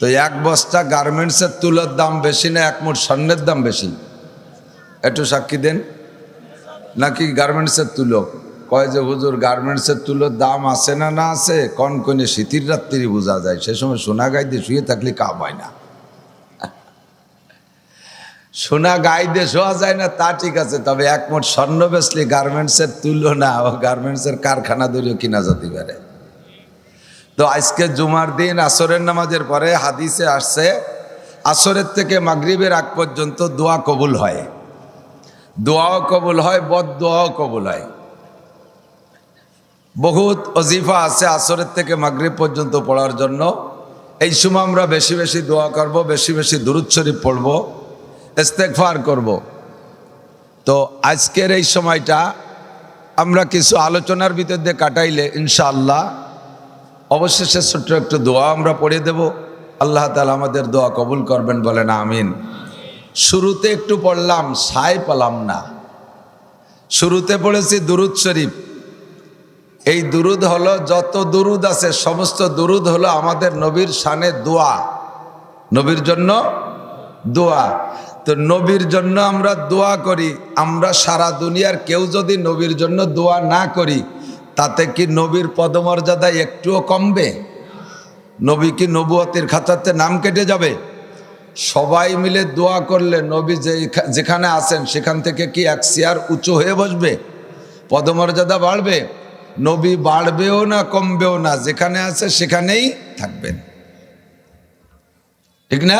তো এক বস্তা গার্মেন্টসের তুলোর দাম বেশি না, এক মুঠ স্বর্ণের দাম বেশি? একটু সাক্ষী দেন। নাকি গার্মেন্টসের তুলো? কয় যে, হুজুর, গার্মেন্টসের তুলোর দাম আছে না না আছে? কন কনে শীতির রাত্রি বোঝা যায়, সে সময় সোনা গাই দিয়ে শুয়ে থাকলে কাম হয় না। সোনা গাই দিয়ে শোয়া যায় না, তা ঠিক আছে, তবে এক মোট স্বর্ণ বেসলে গার্মেন্টসের তুলো না, ও গার্মেন্টসের কারখানা দড়িও কিনা যেতে পারে। তো আজকে জুমার দিন, আসরের নামাজের পরে হাদিসে আসছে, আসরের থেকে মাগরিবের আগ পর্যন্ত দোয়া কবুল হয়। দোয়াও কবুল হয় বদ দোয়াও কবুল হয়। বহুত অজিফা আছে আসরের থেকে মাগরিব পর্যন্ত পড়ার জন্য। এই সময় আমরা বেশি বেশি দোয়া করব, বেশি বেশি দুরুদ শরীফ পড়ব ইস্তেকফার করব। তো আজকের এই সময়টা আমরা কিছু আলোচনার ভিতর দিয়ে কাটাইলে ইনশাআল্লাহ অবশেষে ছোট্ট একটু দোয়া আমরা পড়ে দেব। আল্লাহ তালা আমাদের দোয়া কবুল করবেন বলেন, আমিন। শুরুতে একটু পড়লাম সাই পেলাম না। শুরুতে পড়েছি দুরুদ শরীফ। এই দুরুদ হলো, যত দুরুদ আছে, সমস্ত দুরুদ হলো আমাদের নবীর শানে দোয়া। নবীর জন্য দোয়া। তো নবীর জন্য আমরা দোয়া করি। আমরা সারা দুনিয়ার কেউ যদি নবীর জন্য দোয়া না করি তাতে কি নবীর পদমর্যাদা একটুও কমবে? নবী কি নবুয়তির খাতাতে নাম কেটে যাবে? সবাই মিলে দোয়া করলে নবী যে যেখানে আছেন সেখান থেকে কি এক চেয়ার উঁচু হয়ে বসবে? পদমর্যাদা বাড়বে? নবী বাড়বেও না, কমবেও না, যেখানে আছে সেখানেই থাকবেন। ঠিক না?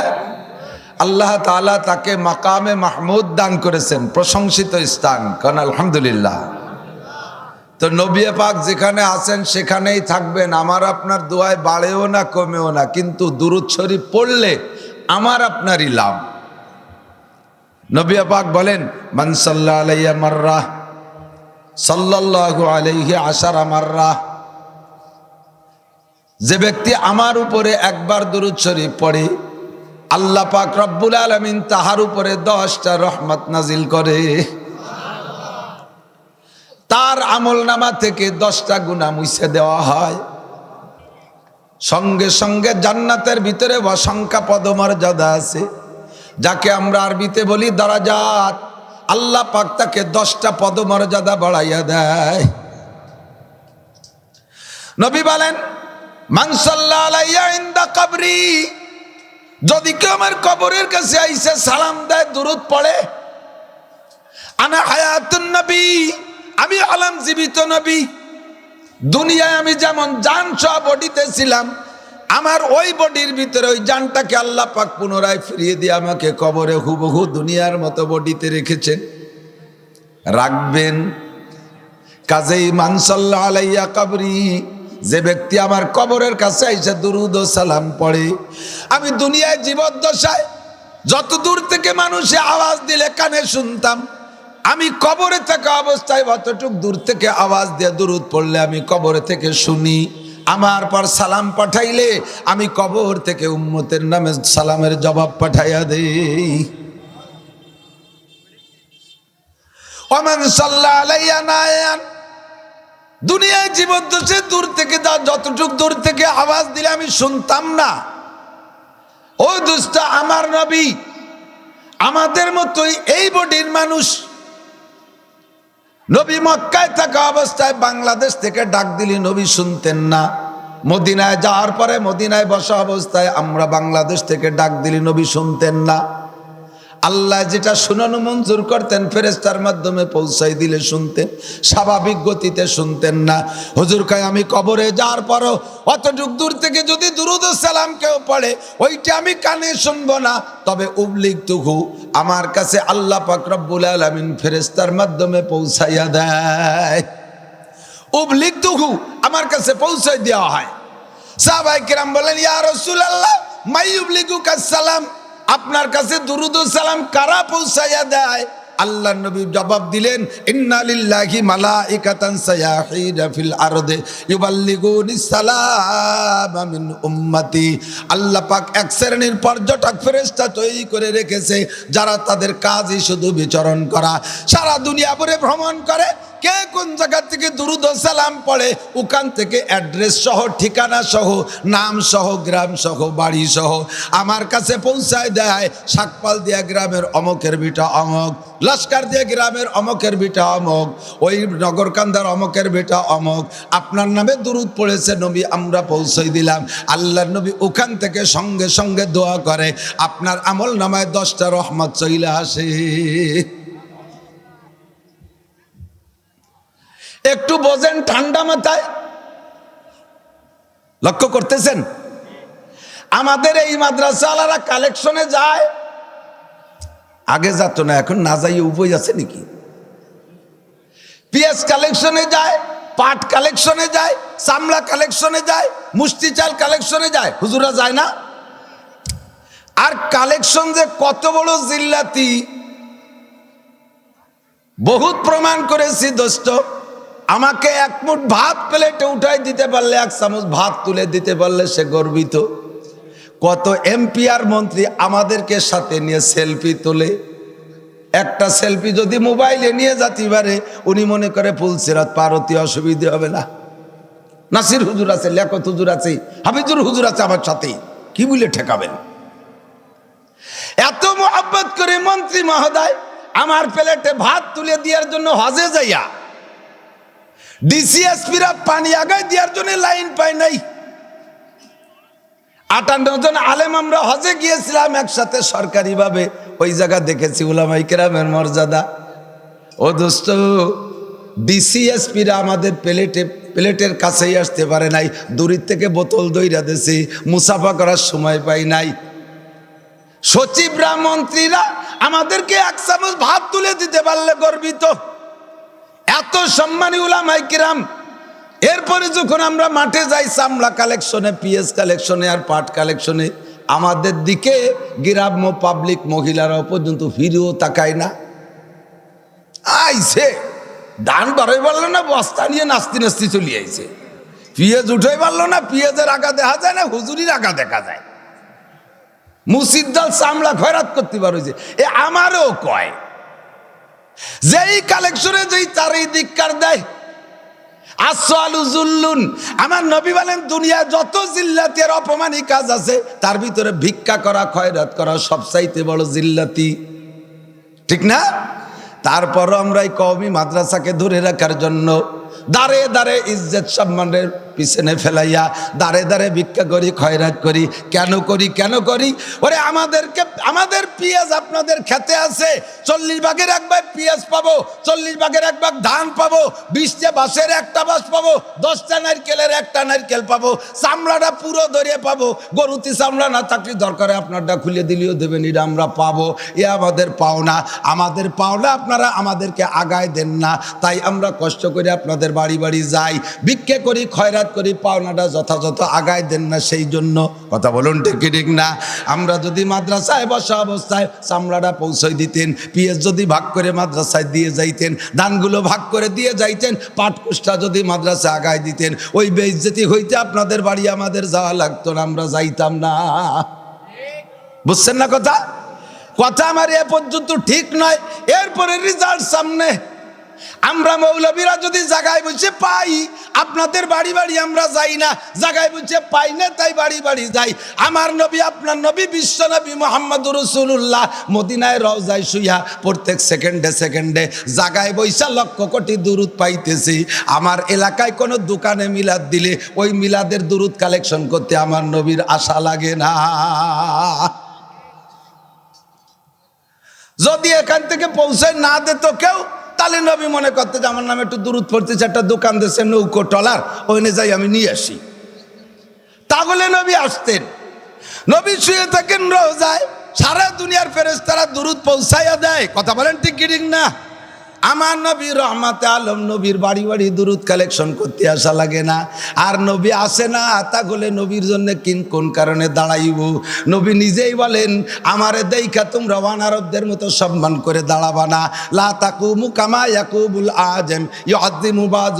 আল্লাহ তাআলা তাকে মাকামে মাহমুদ দান করেছেন, প্রশংসিত স্থান, কারণ আলহামদুলিল্লাহ। তো নবী পাক যেখানে আছেন সেখানেই থাকবেন। আমার আপনার দোয়ায় বাড়েও না, কমেও না, কিন্তু দুরুদ পড়লে আমার আপনারই লাভ। নবী পাক বলেন মানসাল্লা আলাইয়া মার্রা, সাল্লাল্লাহু আলাইহি আশারা মার্রা। যে ব্যক্তি আমার উপরে একবার দুরুদ পড়ে, আল্লাহ পাক রব্বুল আলমিন তাহার উপরে দশটা রহমত নাজিল করে। আমল নামা থেকে দশটা গুণা মুছে দেওয়া হয়। সঙ্গে সঙ্গে জান্নাতের ভিতরে অসংখ্য পদমর্যাদা আছে। যাকে আমরা আরবিতে বলি দারাজাত। আল্লাহ পাক তাকে দশটা পদমর্যাদা বাড়াইয়া দেয়। নবী বলেন কাবরি। যদি কেউ আমার কবরের কাছে আইসে সালাম দেয় দূরত পড়ে, আনা হায়াতুন নবী। আমি আলাম জীবিত নবী। দুনিয়ায় আমি যেমন জান সহ বডিতে ছিলাম, আমার ওই বডির ভিতরে ওই জানটাকে আল্লাহ পাক পুনরায় ফিরিয়ে দিয়ে আমাকে কবরে হুবহু দুনিয়ার মতো বডিতে রেখেছেন। রাখবেন। কাজেই মানসাল্লাহ আলাইয়া কাবরি, যে ব্যক্তি আমার কবরের কাছে এসে দুরুদ সালাম পড়ে, আমি দুনিয়ায় জীবদ্দশায় যত দূর থেকে মানুষে আওয়াজ দিলে কানে শুনতাম আমি কবরে থাকা অবস্থায় অতটুক দূর থেকে আওয়াজ দিয়ে দূরত পড়লে আমি কবরে থেকে শুনি। আমার পর সালাম পাঠাইলে আমি কবর থেকে উম্মতের নামে সালামের জবাব পাঠাইয়া দেই। ওমান সাল্লাহ আলাইয়া নায়ান। দুনিয়ায় জীবদ্দশে দূর থেকে যা, যতটুক দূর থেকে আওয়াজ দিলে আমি শুনতাম না। ও দুষ্ট, আমার নবী, আমাদের মতোই এই বডির মানুষ নবী মক্কায় থাকা অবস্থায় বাংলাদেশ থেকে ডাক দিলি, নবী, শুনতেন না। মদিনায় যাওয়ার পরে মদিনায় বসা অবস্থায় আমরা বাংলাদেশ থেকে ডাক দিলি, নবী, শুনতেন না। আল্লাহ যেটা শুনানো মঞ্জুর করতেন ফেরেস্তার মাধ্যমে পৌঁছাই দিলে শুনতেন, স্বাভাবিক গতিতে শুনতেন না। হুজুর কায়, আমি কবরে যাওয়ার পরও অতটুক দূর থেকে যদি দুরুদ সালাম কেউ পড়ে, ওইটা আমি কানে শুনব না। তবে উবলিক তুহু আমার কাছে আল্লাহ পাক রব্বুল আলামিন ফেরেস্তার মাধ্যমে পৌঁছাইয়া দেয়। উবলিক তুহু আমার কাছে পৌঁছাই দেওয়া হয়। সাহাবাই কিরাম বলেন, ইয়া রাসূলুল্লাহ, মাই উবলিকু সালাম। আপনার কাছে দুরুদ সালাম কারা পৌঁছাইয়া দেয়? আল্লাহ নবী জবাব দিলেন, ইন্না লিল্লাহি মালাইকাতান সায়াহিনা ফিল আরদে ইউবাল্লিগুনি সালাম মিন উম্মতি। আল্লাহ পাক এক শ্রেণির পর্যটক ফেরেশতা তৈরি করে রেখেছে, যারা তাদের কাজই শুধু বিচরণ করা। সারা দুনিয়া ভরে ভ্রমণ করে কে কোন জায়গা থেকে দুরুদ সালাম পড়ে, ওখান থেকে অ্যাড্রেস সহ, ঠিকানা সহ, নাম সহ, গ্রাম সহ, বাড়ি সহ। আমার কাছে পৌঁছায় দেয় শাকপাল দিয়া গ্রামের অমকের বিটা অমক, লস্কার দিয়ে গ্রামের অমকের বিটা অমক, ওই নগরকান্দার অমকের বেটা অমক। আপনার নামে দুরুদ পড়েছে নবী, আমরা পৌঁছই দিলাম। আল্লাহর নবী ওখান থেকে সঙ্গে সঙ্গে দোয়া করে, আপনার আমল নামায় দশটা রহমত চইলে আসে। একটু বোঝেন ঠান্ডা মাথায়। লক্ষ্য করতেছেন? আমাদের এই মাদ্রাসাওয়ালারা কালেকশনে যায়। আগে যেত না, এখন না যাইয়ে উপায় আছে নাকি? পিএস কালেকশনে যায়, পাট কালেকশনে যায়, চামড়া কালেকশনে যায়, মুষ্টি চাল কালেকশনে যায়। হুজুরা যায় না? আর কালেকশন যে কত বড় জিল্লাতি, বহুত প্রমাণ করেছি দোস্ত। আমাকে এক মুঠ ভাত প্লেটে উঠাই দিতে পারলে, এক চামচ ভাত তুলে দিতে পারলে সে গর্বিত। কত এমপি আর মন্ত্রী আমাদেরকে সাথে নিয়ে সেলফি তোলে। একটা সেলফি যদি মোবাইলে নিয়ে যাতে পারে, উনি মনে করে ফুলসিরাত পারতি অসুবিধে হবে না। নাসির হুজুর আছে, লেখত হুজুর আছে, হাফিজুর হুজুর আছে আমার সাথে। কি বলে ঠেকাবেন? এত মোহাব্বত করে মন্ত্রী মহোদয়, আমার প্লেটে ভাত তুলে দেওয়ার জন্য হজে যাইয়া ডিসিএসপিরা পানি আগায় দেওয়ার জন্য লাইন পায় নাই। আটান্ন জন আলেম আমরা হজে গিয়েছিলাম একসাথে সরকারিভাবে। ওই জায়গা দেখেছি উলামাই কেরামের মর্যাদা। ও দোস্ত ডিসিএসপিরা আমাদের প্লেটে, প্লেটের কাছেই আসতে পারে নাই। দূরের থেকে বোতল দইরা দিছি, মুসাফা করার সময় পাই নাই। সচিবরা, মন্ত্রীরা আমাদেরকে এক চামচ ভাত তুলে দিতে পারলে গর্বিত। এত সম্মানী উলামাই কিরাম। এরপরে যখন আমরা মাঠে যাই, চামড়া কালেকশনে, পিএস কালেকশনে আর পাট কালেকশনে, আমাদের দিকে গ্রাম্য পাবলিক মহিলারাও পর্যন্ত ফিরেও তাকায় না। আইছে ধান বাড়াই পারল না, বস্তা নিয়ে নাস্তি নাস্তি চলে আইছে। পিঁয়াজ উঠেই পারল না পিঁয়াজের আগা দেখা যায় না, হুজুরির আগা দেখা যায়। মুসিদ্দাল চামড়া খয়রাত করতে পারছে এ আমারও কয় যেই কালেকশনে যেই চারিদিককার দেয়? আমার নবী বলেন, দুনিয়া যত জিল্লাতের অপমানী কাজ আছে, তার ভিতরে ভিক্ষা করা ক্ষয়রাত করা সবচাইতে বড় জিল্লাতি। ঠিক না? তারপরও আমরা এই কওমি মাদ্রাসাকে ধরে রাখার জন্য দাঁড়ে দাঁড়ে ইজ্জত সম্মানের পিছনে ফেলাইয়া, দাঁড়ে দাঁড়ে ভিক্ষা করি, খয়রাত করি, কেন করি কেন করি? ওরে, আমাদেরকে, আমাদের পিঁয়াজ আপনাদের খেতে আছে। চল্লিশ ভাগের এক ভাগ পিঁয়াজ পাবো, চল্লিশ ভাগের এক ভাগ ধান পাবো, বিশটা বাসের একটা বাস পাবো, দশটা নারকেলের একটা নারকেল পাবো, চামড়াটা পুরো ধরে পাবো। গরুতি চামড়া না থাকলে দরকারে আপনারটা খুলে দিলেও দেবেন, এটা আমরা পাবো। এ আমাদের পাওনা আমাদের পাওনা আপনারা আমাদেরকে আগায় দেন না। তাই আমরা কষ্ট করে আপনাদের বাড়ি বাড়ি যাই। ভিক্ষে করি, খয়রাত করি, পাওনাটা যথাযথ আগায় দেন না সেই জন্য। কথা বলুন ঠিক ঠিক না? আমরা যদি মাদ্রাসায় বসা অবস্থায় চামড়াটা পৌঁছই দিতেন পিএস যদি ভাগ করে মাদ্রাসায় দিয়ে যাইতেন, ধানগুলো ভাগ করে দিয়ে যাইতেন পাটকুষ্টা যদি মাদ্রাসায় আগায় দিতেন, ওই বেইজ্জতি হইতে আপনাদের বাড়ি আমাদের যাওয়া লাগতো না, আমরা যাইতাম না। বুঝছেন না কথা? কথা আমার এ পর্যন্ত ঠিক নয়। এরপরে রেজাল্ট সামনে। আমরা মৌলবীরা যদি জায়গায় বসে পাই, আপনাদের বাড়ি বাড়ি আমরা যাই না জায়গায় বসে পাই না, তাই বাড়ি বাড়ি যাই। আমার নবী, আপনার নবী, বিশ্ব নবী মোহাম্মদ রসুল্লাহ মদিনায় রও রওজায় শুইয়া প্রত্যেক সেকেন্ডে সেকেন্ডে জায়গায় বৈশা লক্ষ কোটি দূরত পাইতেছি। আমার এলাকায় কোনো দোকানে মিলাদ দিলে ওই মিলাদের দূরত কালেকশন করতে আমার নবীর আশা লাগে না। যদি এখান থেকে পৌঁছায় না দিত কেউ তাহলে নবী মনে করতে যে আমার নামে একটু দূরত পড়তেছে, একটা দোকান দেশে নৌকো টলার ওইনে যাই আমি নিয়ে আসি। তাহলে নবী আসতেন। নবী শুয়ে থাকেন রোজায়, সারা দুনিয়ার ফেরেস তারা দূরত পৌঁছাইয়া দেয়। কথা বলেন ঠিক না? আমার নবীর রহমাতে আলম নবীর বাড়ি বাড়ি দুরুদ কালেকশন করতে আসা লাগে না। আর নবী আসে না, তা তাহলে নবীর জন্য কিন কোন কারণে দাঁড়াইব? নবী নিজেই বলেন, আমারে দেখা তোমরা ওয়ানারবদের মতো সম্মান করে দাঁড়াবা না। লা তাকুমু কামা ইয়াকুবুল আজম ইউআদ্দিমু মুবাজ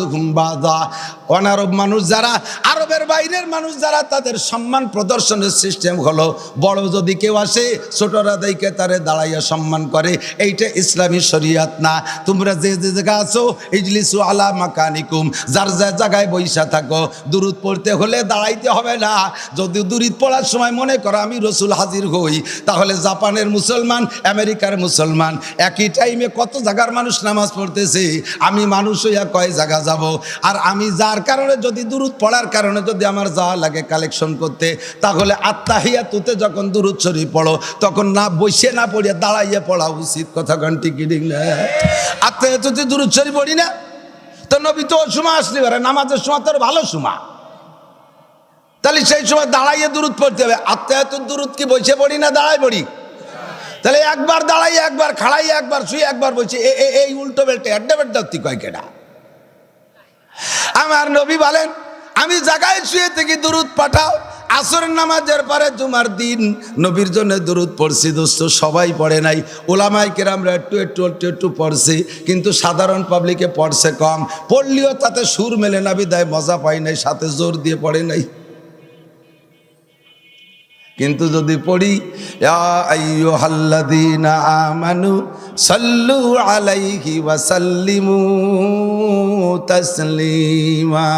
অনারব মানুষ যারা, আরবের বাইরের মানুষ যারা, তাদের সম্মান প্রদর্শনের সিস্টেম হলো, বড় যদি কেউ আসে, ছোটরা দেখে তারে দাঁড়াইয়া সম্মান করে। এইটা ইসলামী শরিয়াত না। তোমরা যে যে জায়গা আছো, ইজলিসু আলা মাকানিকুম। যার যার জায়গায় বৈশা থাকো দূরত পড়তে হলে দাঁড়াইতে হবে না। যদি দূরিত পড়ার সময় মনে করো আমি রসুল হাজির হই, তাহলে জাপানের মুসলমান, আমেরিকার মুসলমান, একই টাইমে কত জায়গার মানুষ নামাজ পড়তেছে? আমি মানুষ হইয়া কয় জায়গা যাব? আর আমি যার কারণে, যদি দূরত পড়ার কারণে যদি আমার যাওয়া লাগে কালেকশন করতে, তাহলে আত্মাহিয়া তুতে যখন দূরত শরীফ পড়ো, তখন না বসে না পড়িয়া দাঁড়াইয়া পড়া উচিত। কথা ঘন্টি কিডিং আত্মাহিয়া তুতে দূরত শরীফ পড়ি না? তো নবী তো সময় আসতে পারে নামাজের সময় তোর ভালো সময়। তাহলে সেই সময় দাঁড়াইয়ে দূরত পড়তে হবে। আত্মাহিয়াত দূরত কি বসে পড়ি না দাঁড়াই পড়ি? তাহলে একবার দাঁড়াই একবার খাড়াই একবার শুয়ে, একবার বলছি এই উল্টো বেল্টে আড্ডা তুই কয় কেডা? আমার নবী বলেন, আমি জায়গায় শুয়ে থেকে দূরত পাঠাও, আসরের নামাজের পরে জুমার দিন নবীর জন্য দূরত পড়ছি দোস্ত, সবাই পড়ে নাই। ওলামাই কেরামরা একটু একটু একটু একটু পড়ছি, কিন্তু সাধারণ পাবলিকে পড়ছে কম। পড়লেও তাতে সুর মেলে না বিদায় মজা পাই নাই, সাথে জোর দিয়ে পড়ে নাই। কিন্তু যদি পড়ি আমানু সাল্লু আলাইহি ওয়া সাল্লিমু তাসলিমা।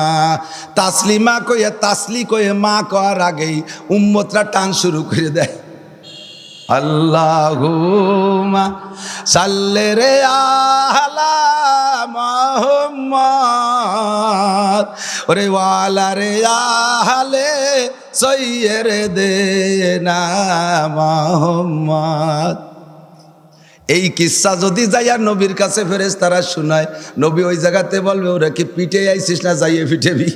তাসলিমা কয়ে তাসলি কয়ে মা করার আগেই উম্মতরা টান শুরু করে দেয়। আল্লাহুমা সাল্লে রে আলা মোহাম্মদ। ওরে ওয়ালা রে আহলে সইয়ের দে না এই কিস্সা যদি যাইয়া নবীর কাছে ফেরেস তারা শোনায়, নবী ওই জায়গাতে বলবে, ওরা কি পিঠে আইসিস না যাইয়ে পিঠেবি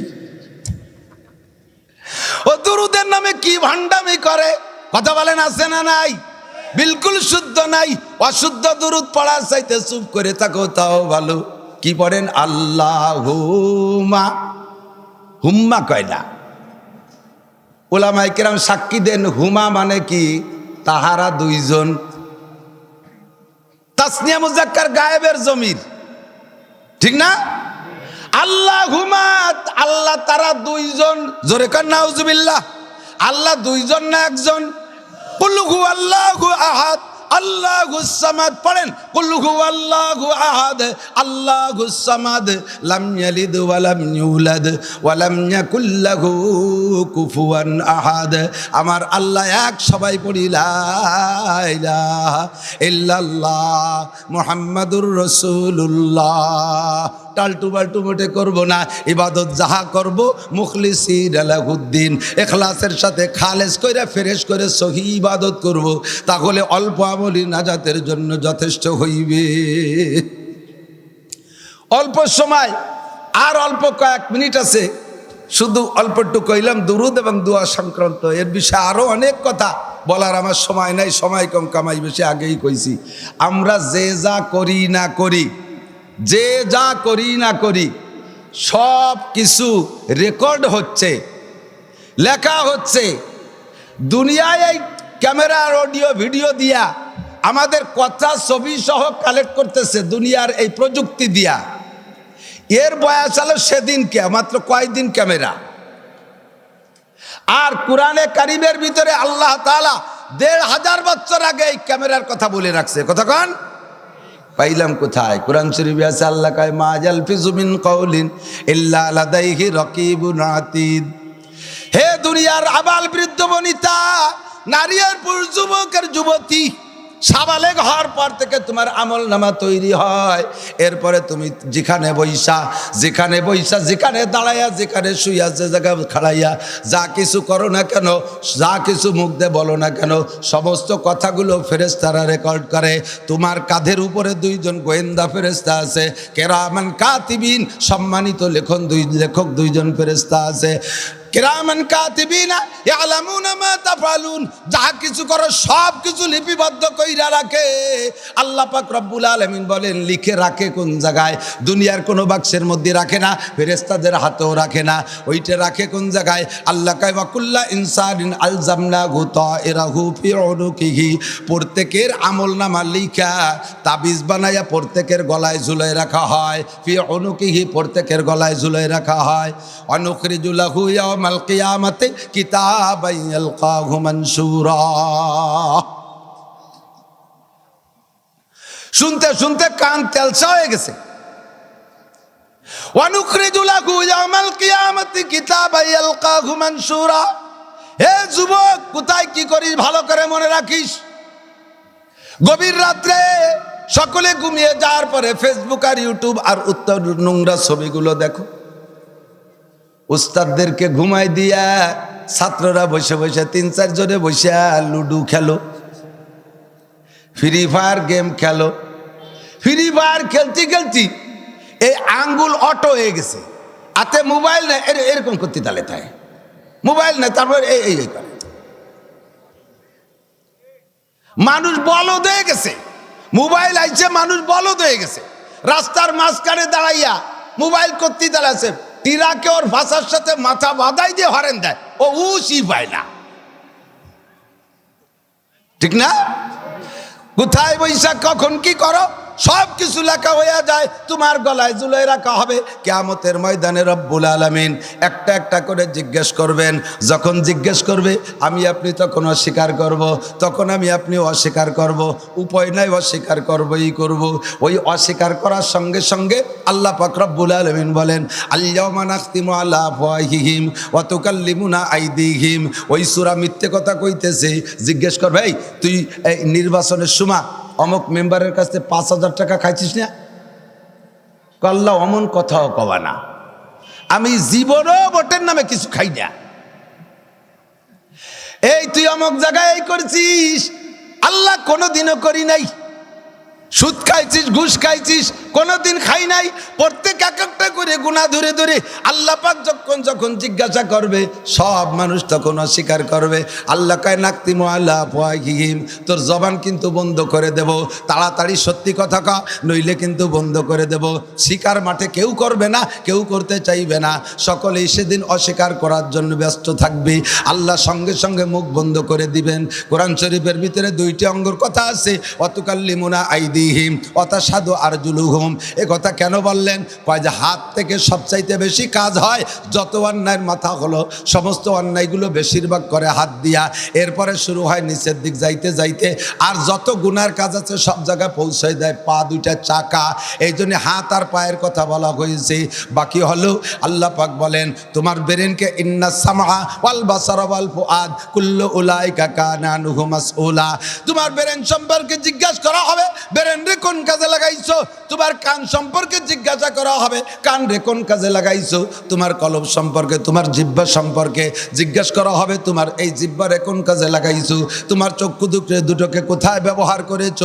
ও দুরুদের নামে কি ভান্ডামি করে? কথা বলেন, আছে না নাই? বিলকুল শুদ্ধ নাই। অশুদ্ধ দুরুদ পড়ার চাইতে চুপ করে থাকো, তাও ভালো। কি পড়েন? আল্লাহ হুমা হুম্মা কয় না। ওলামাই কেরাম সাক্ষী দেন, হুমা মানে কি? তাহারা দুইজন। তাসনিয়া মুজাক্কার গায়েবের জমির। ঠিক না? আল্লাহ হুমাত আল্লাহ তারা দুইজন। জোরে কান নাউজুবিল্লাহ। আল্লাহ দুইজন না একজন? আল্লাহ আল্লাহু আহাদ। আল্লাহু সামাদ পড়েন কুল্লুহু আল্লাহু আহাদ, আল্লাহু সামাদ, লাম ইয়ালিদ ওয়া লাম ইউলাদ, ওয়া লাম ইয়াকুল লাহু কুফুয়ান আহাদ। আমার আল্লাহ এক, সবাই পড়ি, লা ইলাহা ইল্লাল্লাহ মুহাম্মাদুর রাসূলুল্লাহ। টালটু বাল্টু মোটে করব না, ইবাদত যাহা করব মুখলিসি আলাহুদ্দিন, এখলাসের সাথে খালেস করে ফেরেশ করে সহি ইবাদত করব, তাহলে অল্প আমলি নাজাতের জন্য যথেষ্ট হইবে। অল্প সময় আর অল্প কয়েক মিনিট আছে। শুধু অল্প একটু কইলাম, দুরুদ এবং দোয়া সংক্রান্ত। এর বিষয়ে আরও অনেক কথা বলার আমার সময় নাই, সময় কম কামাই বেশি আগেই কইছি। আমরা যে যা করি না করি, যে যা করি না করি, সব কিছু রেকর্ড হচ্ছে, লেখা হচ্ছে। দুনিয়ায় এই ক্যামেরার অডিও, ভিডিও দিয়া আমাদের কথা ছবি সহ কালেক্ট করতেছে দুনিয়ার এই প্রযুক্তি দিয়া। এর বয়স হলো সেদিনকে মাত্র কয়েকদিন ক্যামেরা আর কোরআনে কারিমের ভিতরে আল্লাহ তাআলা দেড় হাজার বছর আগে এই ক্যামেরার কথা বলে রাখছে। কতক্ষণ পাইলাম কোথায়? কোরআন শরীফে আছে, আল্লাহ কায়, মা জালফিজু মিন কওলিন ইল্লা লাদাইহি রাকিবুন হে দুনিয়ার আবাল বৃদ্ধ বনিতা, নারী আর পুরুষ যুবকের যুবতী সাবালেগ হওয়ার পর থেকে তোমার আমল নামা তৈরি হয়। এরপরে তুমি যেখানে বৈশা যেখানে বৈশা, যেখানে দাঁড়াইয়া, যেখানে শুইয়া, যে জায়গা খাড়াইয়া, যা কিছু করো না কেন, যা কিছু মুখ দিয়ে বলো না কেন, সমস্ত কথাগুলো ফেরেস্তারা রেকর্ড করে। তোমার কাঁধের উপরে দুইজন গোয়েন্দা ফেরেস্তা আছে। কেরামান কাতিবিন, সম্মানিত লেখন দুই, লেখক দুইজন ফেরেস্তা আছে। কিরামান কাতিবিনা ইয়ালামুনা মা তাফালুন, যা কিছু করো, সব কিছু লিপিবদ্ধ কইরা রাখে। আল্লাহ পাক রব্বুল আলামিন বলেন, লিখে রাখে কোন জায়গায়? দুনিয়ার কোনো বাক্সের মধ্যে রাখে না, ফেরেশতাদের হাতেও রাখে না। ওইটা রাখে কোন জায়গায়? আল্লাহ কাই ওয়াকুল্লা ইনসানিন আলজামনা গুতা এরাহু ফি উনুকিহি। প্রত্যেকের আমল নামা লিখা, তাবিজ বানাইয়া প্রত্যেকের গলায় ঝুলাই রাখা হয়। ফি অনুকিহি প্রত্যেকের গলায় ঝুলাই রাখা হয়। অনুখরিজুলাহু ইয়াউমাল কিয়ামাতে কিতাবাই ইয়ালকাহু মানসুরা শুনতে শুনতে কান তেলসা হয়ে গেছে হে যুবক, কোথায় কি করিস? ভালো করে মনে রাখিস। গভীর রাত্রে সকলে ঘুমিয়ে যাওয়ার পরে ফেসবুক আর ইউটিউব আর উত্তর নোংরা ছবিগুলো দেখো। উস্তাদদেরকে ঘুমাই দিয়া ছাত্ররা বসে বসে তিন চার জনে বসে লুডু খেলো। ফ্রি ফায়ার গেম খেলো। ফ্রি ফায়ার খেলতে খেলতে এই আঙ্গুল অটো হয়ে গেছে। হাতে মোবাইল এর- এরকম করতে তালে তাই। মোবাইল নেই তারপর এই এই এই করে। মানুষ বলদ হয়ে গেছে। মোবাইল আইছে, মানুষ বলদ হয়ে গেছে। রাস্তার মাঝখানে দাঁড়াইয়া মোবাইল করতে দাঁড়াচ্ছে টিরাকে ওর ভাষার সাথে মাথা বাঁধাই দিয়ে হরেন দেয়। ও উসি পায় না। ঠিক না? কোথায় বৈশাখ? কখন কি করো? সব কিছু লেখা হয়ে যায়, তোমার গলায় জুলাই রাখা হবে কেয়ামতের ময়দানে রব্বুল আলমিন একটা একটা করে জিজ্ঞেস করবেন যখন জিজ্ঞেস করবে, আমি আপনি তখন অস্বীকার করব। তখন আমি আপনি অস্বীকার করব। উপায় নাই অস্বীকার করবই করব। ওই অস্বীকার করার সঙ্গে সঙ্গে আল্লাহ রব্বুল আলমিন বলেন আল্লাহমানাস্তিমু আল্লাহ ফাহিহিম অতকাল্লিমুনা আইদিহিম ওই সুরা মিথ্যে কথা কইতেছে, জিজ্ঞেস করবে, এই, তুই, এই নির্বাচনের সময় অমুক মেম্বারের কাছ থেকে পাঁচ হাজার টাকা খাইছিস না? কল্লা অমন কথাও কবা না। আমি জীবনও বটের নামে কিছু খাই না। এই তুই অমুক জায়গায় এই করছিস। আল্লাহ কোনো দিনও করি নাই। সুদ খাইছিস, ঘুষ খাইছিস, কোনোদিন খাই নাই। প্রত্যেক এক একটা করে গুণা ধরে ধরে আল্লাহ পাক যখন যখন জিজ্ঞাসা করবে, সব মানুষ তখন অস্বীকার করবে। আল্লাহ কায় নাকতিম আল্লাহ ফাহিম তোর জবান কিন্তু বন্ধ করে দেব। তাড়াতাড়ি সত্যি কথা কা, নইলে কিন্তু বন্ধ করে দেব। শিকার মাঠে কেউ করবে না, কেউ করতে চাইবে না। সকলেই সেদিন অস্বীকার করার জন্য ব্যস্ত থাকবে। আল্লাহ সঙ্গে সঙ্গে মুখ বন্ধ করে দিবেন। কোরআন শরীফের ভিতরে দুইটি অঙ্গর কথা আছে, অতকাল্লিমুনা আইদিহিম অতাসাধু আর জুলুহুম এ কথা কেন বললেন? কয় যে, হাত থেকে সবচাইতে বেশি কাজ হয় যত অন্যায়ের মাথা হলো, সমস্ত অন্যায়গুলো বেশিরভাগ করে হাত দিয়া। এরপরে শুরু হয় নিচের দিক যাইতে যাইতে, আর যত গুনার কাজ আছে সব জায়গায় পৌঁছে দেয়, পা দুইটা চাকা। এই জন্য হাত আর পায়ের কথা বলা হয়েছে। বাকি হলো আল্লাহ পাক বলেন, তোমার বেরেনকে ইন্না সামা ওয়াল বাসার ওয়াল ফুআদ, কুল্লু উলাইকা কানা আনহু মাসউলা। তোমার বেরেন সম্পর্কে জিজ্ঞাসা করা হবে রে কোন কাজে লাগাইছো? তোমার কান সম্পর্কে জিজ্ঞাসা করা হবে। কান রে কোন কাজে লাগাইছো? তোমার কলব সম্পর্কে, তোমার জিব্বা সম্পর্কে জিজ্ঞাসা করা হবে। তোমার এই জিব্বা রে কোন কাজে লাগাইছো? তোমার চক্ষু দুটো, দুটোকে কোথায় ব্যবহার করেছ?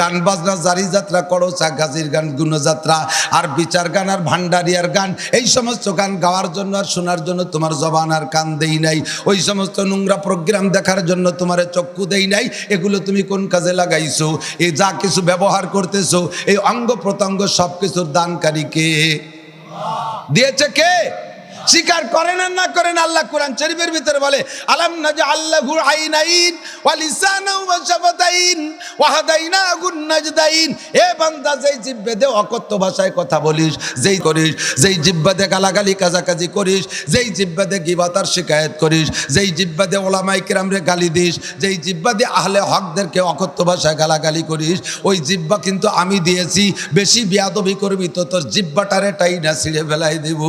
গান বাজনা, জারি যাত্রা করো চা গাজির গান, গুণযাত্রা, আর বিচার গান, আর ভান্ডারিয়ার গান, এই সমস্ত গান গাওয়ার জন্য আর শোনার জন্য তোমার জবান আর কান দেই নাই। ওই সমস্ত নোংরা প্রোগ্রাম দেখার জন্য তোমার চক্ষু দেই নাই। এগুলো তুমি কোন কাজে লাগাইছো? এই যা কিছু ব্যবহার করতেছো এই অঙ্গ প্রত্যঙ্গ সবকিছুর দানকারী কে দিয়েছে কে? স্বীকার করেন আর না করেন আল্লাহ কোরআন শরীফের ভিতরে বলে, আলাম নাজ আল্লাহু আইনাইন এ বান্দা, যেই জিব্বে দে অকথ্য ভাষায় কথা বলিস, যেই করিস, যেই জিব্বা দে গালাগালি কাজাকাজি করিস, যেই জিব্বা দে গিবাতার শিকায়েত করিস, যেই জিব্বা দে ওলামাই কিরামরে গালি দিস, যেই জিব্বা দিয়ে আহলে হকদেরকে অকথ্য ভাষায় গালাগালি করিস, ওই জিব্বা কিন্তু আমি দিয়েছি, বেশি বিয়াদবি করবি তো তোর জিব্বাটারে টাই না ছিঁড়ে ফেলাই দেবো।